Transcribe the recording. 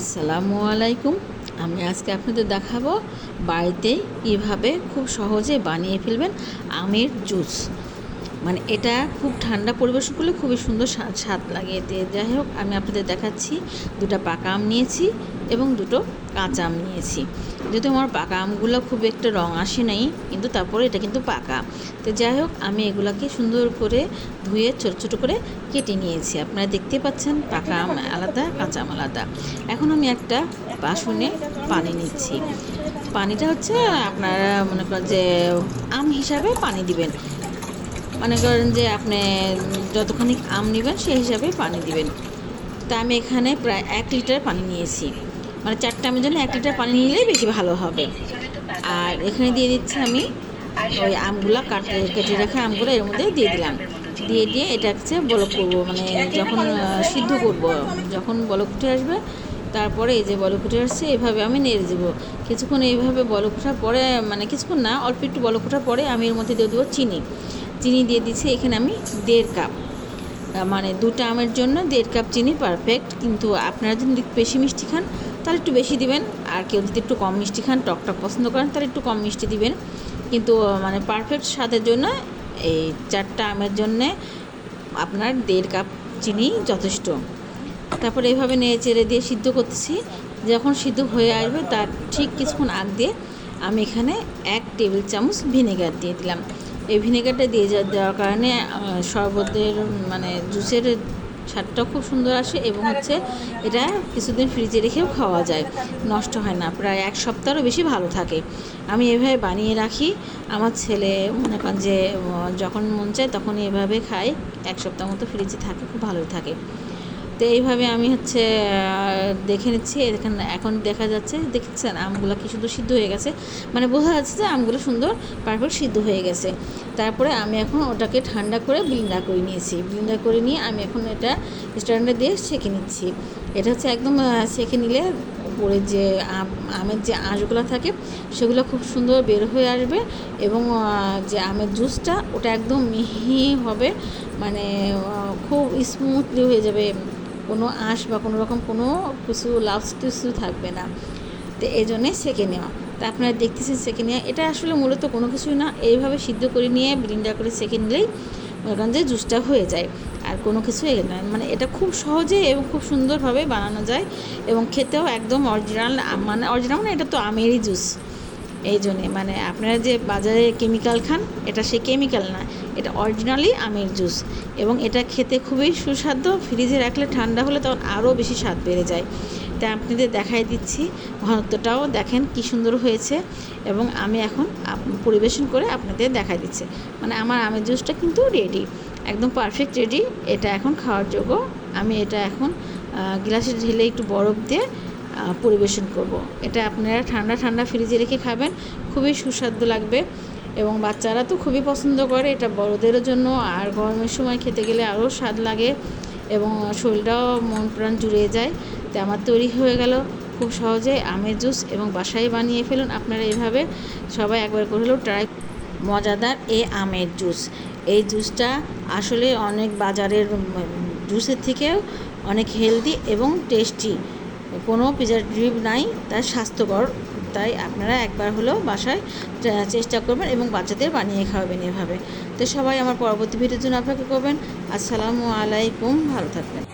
আসসালামু আলাইকুম। আমি আজকে আপনাদের দেখাবো বাড়িতে কীভাবে খুব সহজে বানিয়ে ফেলবেন আমের জুস। মানে এটা খুব ঠান্ডা পরিবেশ করলে খুবই সুন্দর স্বাদ লাগে এতে। যাই হোক, আমি আপনাদের দেখাচ্ছি। দুটা পাকা আম নিয়েছি। এবং দুটো কাঁচা আম নিয়েছি। যেহেতু আমার পাকা আমগুলো খুব একটা রং আসে নাই, কিন্তু তারপরে এটা কিন্তু পাকা। তো যাই হোক, আমি এগুলাকে সুন্দর করে ধুয়ে ছোটো ছোটো করে কেটে নিয়েছি। আপনারা দেখতে পাচ্ছেন পাকা আম আলাদা, কাঁচা আম আলাদা। এখন আমি একটা বাসনে পানি নিচ্ছি। পানিটা হচ্ছে আপনারা মনে করেন যে আম হিসাবে পানি দিবেন। মনে করেন যে আপনি যতখানি আম নেবেন, সেই হিসাবে পানি দিবেন। তা আমি এখানে প্রায় এক লিটার পানি নিয়েছি। মানে চারটে আমের জন্য এক লিটার পানি নিলেই বেশি ভালো হবে। আর এখানে দিয়ে দিচ্ছি আমি ওই আমগুলো কাটে কেটে রাখা আমগুলো এর মধ্যে দিয়ে দিলাম। দিয়ে দিয়ে এটা হচ্ছে বলক করব মানে যখন সিদ্ধ করব, যখন বলক উঠে আসবে, তারপরে এই যে বলক উঠে আসছে, এভাবে আমি নেড়ে দেবো। কিছুক্ষণ এইভাবে বলক ওঠার পরে মানে কিছুক্ষণ না, অল্প একটু বলক ওঠার পরে আমি এর মধ্যে দিয়ে দেবো চিনি। চিনি দিয়ে দিচ্ছি এখানে আমি দেড় কাপ। মানে দুটো আমের জন্য দেড় কাপ চিনি পারফেক্ট কিন্তু আপনারা যদি বেশি মিষ্টি খান, তাহলে একটু বেশি দিবেন। আর কেউ যদি একটু কম মিষ্টি খান, টক টক পছন্দ করেন, তাহলে একটু কম মিষ্টি দিবেন। কিন্তু মানে পারফেক্ট স্বাদের জন্য এই চারটা আমের জন্যে আপনার দেড় কাপ চিনি যথেষ্ট। তারপরে এইভাবে নেড়ে চেড়ে দিয়ে সিদ্ধ করতেছি। যখন সিদ্ধ হয়ে আসবে, তার ঠিক কিছুক্ষণ আগ দিয়ে আমি এখানে এক টেবিল চামচ ভিনেগার দিয়ে দিলাম। এই ভিনেগারটা দিয়ে দেওয়ার কারণে শরবতের মানে জুসের স্বাদটা খুব সুন্দর আসে এবং হচ্ছে এটা কিছুদিন ফ্রিজে রেখেও খাওয়া যায়। নষ্ট হয় না, প্রায় এক সপ্তাহেরও বেশি ভালো থাকে। আমি এভাবে বানিয়ে রাখি। আমার ছেলে মনে করেন যে যখন মন চায় তখন এভাবে খাই এক সপ্তাহ মতো ফ্রিজে থাকে, খুব ভালোই থাকে। তো এইভাবে আমি হচ্ছে দেখে নিচ্ছি। এখানে এখন দেখা যাচ্ছে, দেখছেন, আমগুলো কি সুন্দর সিদ্ধ হয়ে গেছে। মানে বোঝা যাচ্ছে যে আমগুলো সুন্দর পারফেক্ট সিদ্ধ হয়ে গেছে। তারপরে আমি এখন ওটাকে ঠান্ডা করে ব্লিন্ডার করে নিয়েছি। ব্লিন্ডার করে নিয়ে আমি এখন এটা স্ট্যান্ডার দিয়ে সেঁকে নিচ্ছি। এটা হচ্ছে একদম সেঁকে নিলে উপরে যে আমের যে আঁশগুলো থাকে, সেগুলো খুব সুন্দর বের হয়ে আসবে এবং যে আমের জুসটা, ওটা একদম মিহি হবে। মানে খুব স্মুথলি হয়ে যাবে। কোনো আঁশ বা কোনো রকম কোনো কিছু লাভস কিছু থাকবে না। তো এই জন্যে সেঁকে নেওয়া। তা আপনারা দেখতেছেন সেঁকে নেওয়া। এটা আসলে মূলত কোনো কিছুই না। এইভাবে সিদ্ধ করে নিয়ে ব্লিন্ডার করে সেঁকে নিলেই করেন যে জুসটা হয়ে যায়। আর কোনো কিছু নয় মানে এটা খুব সহজে এবং খুব সুন্দরভাবে বানানো যায় এবং খেতেও একদম অরিজিনাল মানে অরিজিনাল মানে এটা তো আমেরই জুস। এই জন্যে মানে আপনারা যে বাজারে কেমিক্যাল খান, এটা সে কেমিক্যাল না এটা অরিজিনালি আমের জুস এবং এটা খেতে খুবই সুস্বাদু ফ্রিজে রাখলে ঠান্ডা হলে তখন আরও বেশি স্বাদ বেড়ে যায়। তাই আপনাদের দেখাই দিচ্ছি, ঘনত্বটাও দেখেন কি সুন্দর হয়েছে এবং আমি এখন পরিবেশন করে আপনাদের দেখাই দিচ্ছি। মানে আমার আমের জুসটা কিন্তু রেডি একদম পারফেক্ট রেডি এটা এখন খাওয়ার যোগ্য। আমি এটা এখন গ্লাসে ঢেলে একটু বরফ দিয়ে পরিবেশন করব। এটা আপনারা ঠান্ডা ঠান্ডা ফ্রিজে রেখে খাবেন, খুবই সুস্বাদু লাগবে। এবং বাচ্চারা তো খুবই পছন্দ করে, এটা বড়দেরও জন্য। আর গরমের সময় খেতে গেলে আরও স্বাদ লাগে এবং শরীরটাও মন প্রাণ জুড়িয়ে যায়। তো আমার তৈরি হয়ে গেল। খুব সহজে আমের জুস এবং বাসায় বানিয়ে ফেলুন আপনারা এভাবে। সবাই একবার করে হলেও ট্রাই মজাদার এই আমের জুস। এই জুসটা আসলে অনেক বাজারের জুসের থেকেও অনেক হেলদি এবং টেস্টি। কোনো প্রিজারভেটিভ নাই, তাই স্বাস্থ্যকর। তাই আপনারা একবার হলেও বাসায় চেষ্টা করবেন এবং বাচ্চাদের বানিয়ে খাওয়াবেন এভাবে। তো সবাই আমার পরবর্তী ভিডিওর জন্য অপেক্ষা করবেন। আসসালামু আলাইকুম, ভালো থাকবেন।